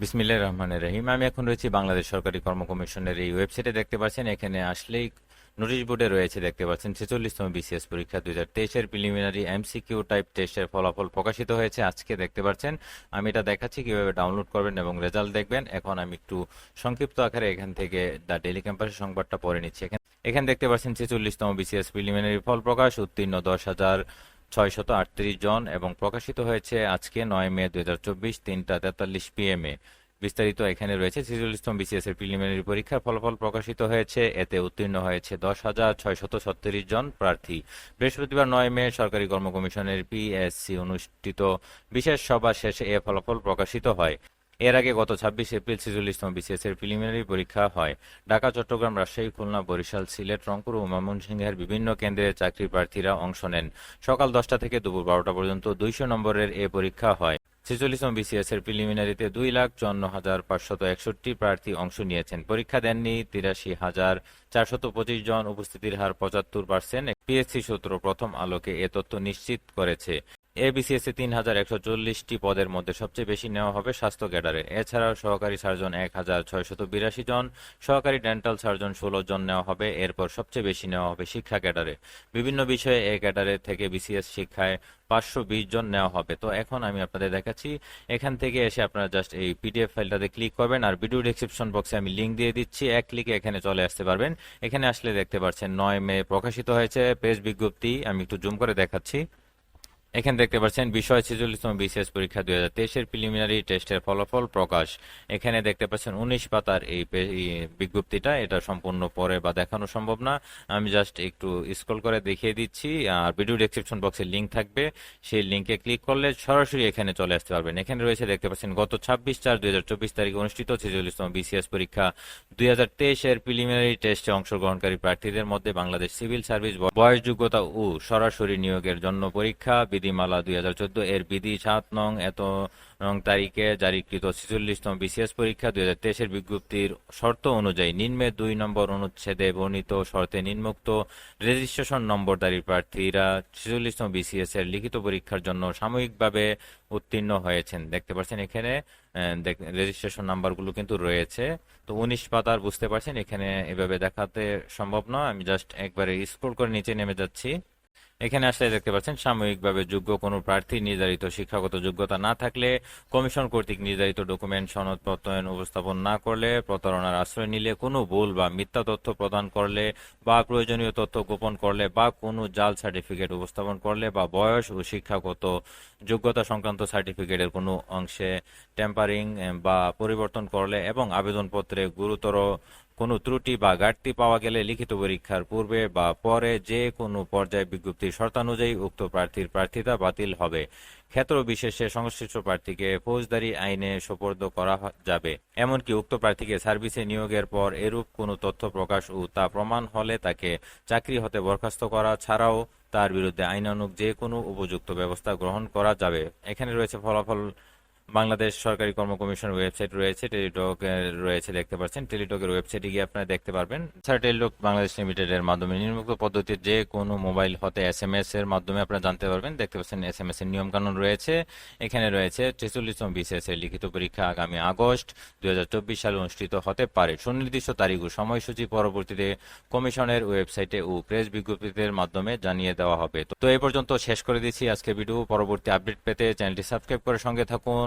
বিসমিল্লাহ রহমানের রহিম। আমি এখন রয়েছি বাংলাদেশ সরকারি কর্ম কমিশনের এই ওয়েবসাইটে দেখতে পাচ্ছেন, এখানে আসলেই নোটিশ বোর্ডে রয়েছে দেখতে পাচ্ছেন, ছেচল্লিশতম বিসিএস পরীক্ষা দুই হাজার তেইশের প্রিলিমিনারি এমসিকিউ টাইপ টেস্টের ফলাফল প্রকাশিত হয়েছে আজকে দেখতে পাচ্ছেন। আমি এটা দেখাচ্ছি, কীভাবে ডাউনলোড করবেন এবং রেজাল্ট দেখবেন। এখন আমি একটু সংক্ষিপ্ত আকারে এখান থেকে দ্য ডেলি ক্যাম্পাসের সংবাদটা পড়ে নিচ্ছি। এখানে এখানে দেখতে পাচ্ছেন, ছেচল্লিশতম বিসিএস প্রিলিমিনারি ফল প্রকাশ, উত্তীর্ণ দশ হাজার ছয়শত আটত্রিশ জন এবং প্রকাশিত হয়েছে আজকে নয় মে দুই হাজার চব্বিশ তিনটা তেতাল্লিশ পিএমএ। বিস্তারিত এখানে রয়েছে সিজুল ইসলাম বিসিএস এর প্রিলিমিনারি পরীক্ষার ফলাফল প্রকাশিত হয়েছে। এতে উত্তীর্ণ হয়েছে দশ হাজার ছয়শত ছত্রিশ জন প্রার্থী। বৃহস্পতিবার নয় মে সরকারি কর্ম কমিশনের পিএসসি অনুষ্ঠিত। বিশেষ সভা শেষে এ ফলাফল প্রকাশিত হয়। এর আগে গত ছাব্বিশ এপ্রিল ছেচল্লিশতম বিসিএস এর প্রিলিমিনারি পরীক্ষা হয়। ঢাকা, চট্টগ্রাম, রাজশাহী, খুলনা, বরিশাল, সিলেট, রংপুর ও ময়মনসিংহের বিভিন্ন কেন্দ্রে চাকরি প্রার্থীরা অংশ নেন। সকাল দশটা থেকে দুপুর বারোটা পর্যন্ত দুইশো নম্বরের এ পরীক্ষা হয়। ছেচল্লিশতম বিসিএস এর প্রিলিমিনারিতে দুই লাখ চুয়ান্ন হাজার পাঁচশত একষট্টি প্রার্থী অংশ নিয়েছেন। পরীক্ষা দেননি তিরাশি হাজার চারশত পঁচিশ জন। উপস্থিতির হার পঁচাত্তর পার্সেন্ট। পিএসসি সূত্র প্রথম আলোকে এ তথ্য নিশ্চিত করেছে। এ বিসিএস এ তিন হাজার একশো চল্লিশটি পদের মধ্যে সবচেয়ে বেশি নেওয়া হবে স্বাস্থ্য ক্যাডারে। এছাড়াও সহকারী সার্জন এক হাজার ছয়শত বিরাশি জন, সহকারী ডেন্টাল সার্জন ষোলো জন নেওয়া হবে, এরপর সবচেয়ে বেশি নেওয়া হবে শিক্ষা ক্যাডারে। বিভিন্ন বিষয়ে এ ক্যাডারে থেকে বিসিএস শিক্ষায় পাঁচশো বিশ জন নেওয়া হবে। তো এখন আমি আপনাদের দেখাচ্ছি, এখান থেকে এসে আপনারা জাস্ট এই পিডিএফ ফাইলটাতে ক্লিক করবেন, আর ভিডিও ডিসক্রিপশন বক্সে আমি লিঙ্ক দিয়ে দিচ্ছি, এক ক্লিকে এখানে চলে আসতে পারবেন। এখানে আসলে দেখতে পাচ্ছেন নয় মে প্রকাশিত হয়েছে, পেজ বিজ্ঞপ্তি, আমি একটু জুম করে দেখাচ্ছি। এখানে দেখতে পাচ্ছেন, বিষয় ছেচল্লিশতম বিসিএস পরীক্ষা দুই হাজার তেইশের প্রিলিমিনারি টেস্টের ফলাফল প্রকাশ। এখানে দেখতে পাচ্ছেন, উনিশ পাতার এই বিজ্ঞপ্তিটা, এটা সম্পূর্ণ পরে বা দেখানো সম্ভব না। আমি জাস্ট একটু স্ক্রল করে দেখিয়ে দিচ্ছি, আর ভিডিও ডেসক্রিপশন বক্সে লিঙ্ক থাকবে। সেই লিঙ্কে ক্লিক করলে সরাসরি এখানে চলে আসতে পারবেন। এখানে রয়েছে দেখতে পাচ্ছেন, গত ছাব্বিশ চার দুই হাজার চব্বিশ তারিখে অনুষ্ঠিত ছেচল্লিশতম বিসিএস পরীক্ষা। দুই হাজার তেইশের প্রিলিমিনারি টেস্টে অংশগ্রহণকারী প্রার্থীদের মধ্যে বাংলাদেশ সিভিল সার্ভিস বয়স, যোগ্যতা ও সরাসরি নিয়োগের জন্য পরীক্ষা। বিধিমালা দুই হাজার চোদ্দ এর বিধি সাত নং এত নং তারিখে জারিকৃত ছেচল্লিশতম বিসিএস পরীক্ষা দুই হাজার তেইশের বিজ্ঞপ্তির শর্ত অনুযায়ী নিম্নে দুই নম্বর অনুচ্ছেদে বর্ণিত শর্তে নিম্নোক্ত রেজিস্ট্রেশন নম্বরধারী প্রার্থীরা ছেচল্লিশতম বিসিএস এর লিখিত পরীক্ষার জন্য সাময়িকভাবে উত্তীর্ণ হয়েছেন। দেখতে পাচ্ছেন এখানে রেজিস্ট্রেশন নাম্বারগুলো কিন্তু রয়েছে। তো উনিশ পাতার বুঝতে পারছেন, এখানে এভাবে দেখাতে সম্ভব নয়। আমি জাস্ট একবারে স্ক্রল করে নিচে নেমে যাচ্ছি। এখানে আসলে দেখতে পাচ্ছেন, সাময়িকভাবে যোগ্য কোনো প্রার্থী নির্ধারিত শিক্ষাগত যোগ্যতা না থাকলে কমিশন কর্তৃক নির্ধারিত ডকুমেন্ট, সনদ, প্রত্যয়ন উপস্থাপন না করলে প্রতারণার আশ্রয় নিলে কোনো ভুল বা মিথ্যা তথ্য প্রদান করলে বা প্রয়োজনীয় তথ্য গোপন করলে বা কোনো জাল সার্টিফিকেট উপস্থাপন করলে বা বয়স ও শিক্ষাগত যোগ্যতা সংক্রান্ত সার্টিফিকেটের কোনো অংশে টেম্পারিং বা পরিবর্তন করলে এবং আবেদনপত্রে গুরুতর কোনো ত্রুটি বা ঘাটতি পাওয়া গেলে লিখিত পরীক্ষার পূর্বে বা পরে যে কোনো পর্যায়ে বিজ্ঞপ্তির শর্তানুযায়ী উক্ত প্রার্থীর প্রার্থিতা বাতিল হবে। ক্ষেত্র বিশেষে সংশ্লিষ্ট প্রার্থীকে ফৌজদারি আইনে সোপর্দ করা যাবে। এমনকি উক্ত প্রার্থীকে সার্ভিসে নিয়োগের পর এরূপ কোনো তথ্য প্রকাশ ও তা প্রমাণ হলে তাকে চাকরি হতে বরখাস্ত করা ছাড়াও তার বিরুদ্ধে আইনানুগ যে কোনো উপযুক্ত ব্যবস্থা গ্রহণ করা যাবে। এখানে রয়েছে ফলাফল বাংলাদেশ সরকারি কর্ম কমিশন ওয়েবসাইট রয়েছে টেলিটক রয়েছে, দেখতে পাচ্ছেন। টেলিটকের ওয়েবসাইটে গিয়ে আপনারা দেখতে পারবেন। ছাড়া টেলিটক বাংলাদেশ লিমিটেড এর মাধ্যমে নিম্নোক্ত পদ্ধতির যে কোনো মোবাইল হতে এস এম এস এর মাধ্যমে আপনারা জানতে পারবেন। দেখতে পাচ্ছেন এস এম এস এর নিয়ম কানুন রয়েছে। এখানে রয়েছে ছেচল্লিশতম বিসিএস এর লিখিত পরীক্ষা আগামী আগস্ট দুই হাজার চব্বিশ সালে অনুষ্ঠিত হতে পারে। সুনির্দিষ্ট তারিখ ও সময়সূচি পরবর্তীতে কমিশনের ওয়েবসাইটে ও প্রেস বিজ্ঞপ্তির মাধ্যমে জানিয়ে দেওয়া হবে। তো এই পর্যন্ত শেষ করে দিচ্ছি আজকে ভিডিও। পরবর্তী আপডেট পেতে চ্যানেলটি সাবস্ক্রাইব করে সঙ্গে থাকুন।